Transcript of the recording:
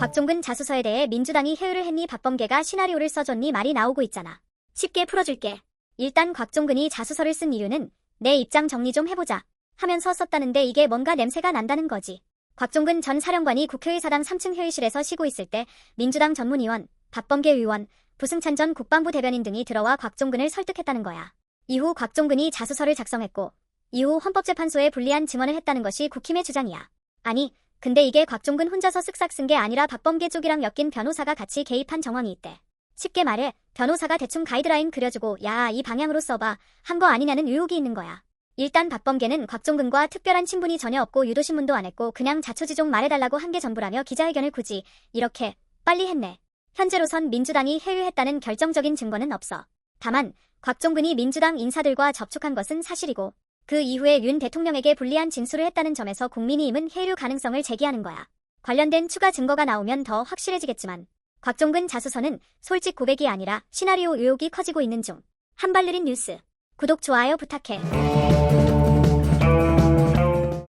곽종근 자수서에 대해 민주당이 회유를 했니 박범계가 시나리오를 써줬니 말이 나오고 있잖아. 쉽게 풀어줄게. 일단 곽종근이 자수서를 쓴 이유는 내 입장 정리 좀 해보자 하면서 썼다는데 이게 뭔가 냄새가 난다는 거지. 곽종근 전 사령관이 국회의사당 3층 회의실에서 쉬고 있을 때 민주당 전문위원, 박범계 의원, 부승찬 전 국방부 대변인 등이 들어와 곽종근을 설득했다는 거야. 이후 곽종근이 자수서를 작성했고 이후 헌법재판소에 불리한 증언을 했다는 것이 국힘의 주장이야. 아니, 근데 이게 곽종근 혼자서 쓱싹 쓴 게 아니라 박범계 쪽이랑 엮인 변호사가 같이 개입한 정황이 있대. 쉽게 말해 변호사가 대충 가이드라인 그려주고 야, 이 방향으로 써봐 한 거 아니냐는 의혹이 있는 거야. 일단 박범계는 곽종근과 특별한 친분이 전혀 없고 유도신문도 안 했고 그냥 자초지종 말해달라고 한 게 전부라며 기자회견을 굳이 이렇게 빨리 했네. 현재로선 민주당이 회유했다는 결정적인 증거는 없어. 다만 곽종근이 민주당 인사들과 접촉한 것은 사실이고 그 이후에 윤 대통령에게 불리한 진술을 했다는 점에서 국민의힘은 회유 가능성을 제기하는 거야. 관련된 추가 증거가 나오면 더 확실해지겠지만 곽종근 자수서는 솔직 고백이 아니라 시나리오 의혹이 커지고 있는 중. 한발 느린 뉴스. 구독, 좋아요 부탁해.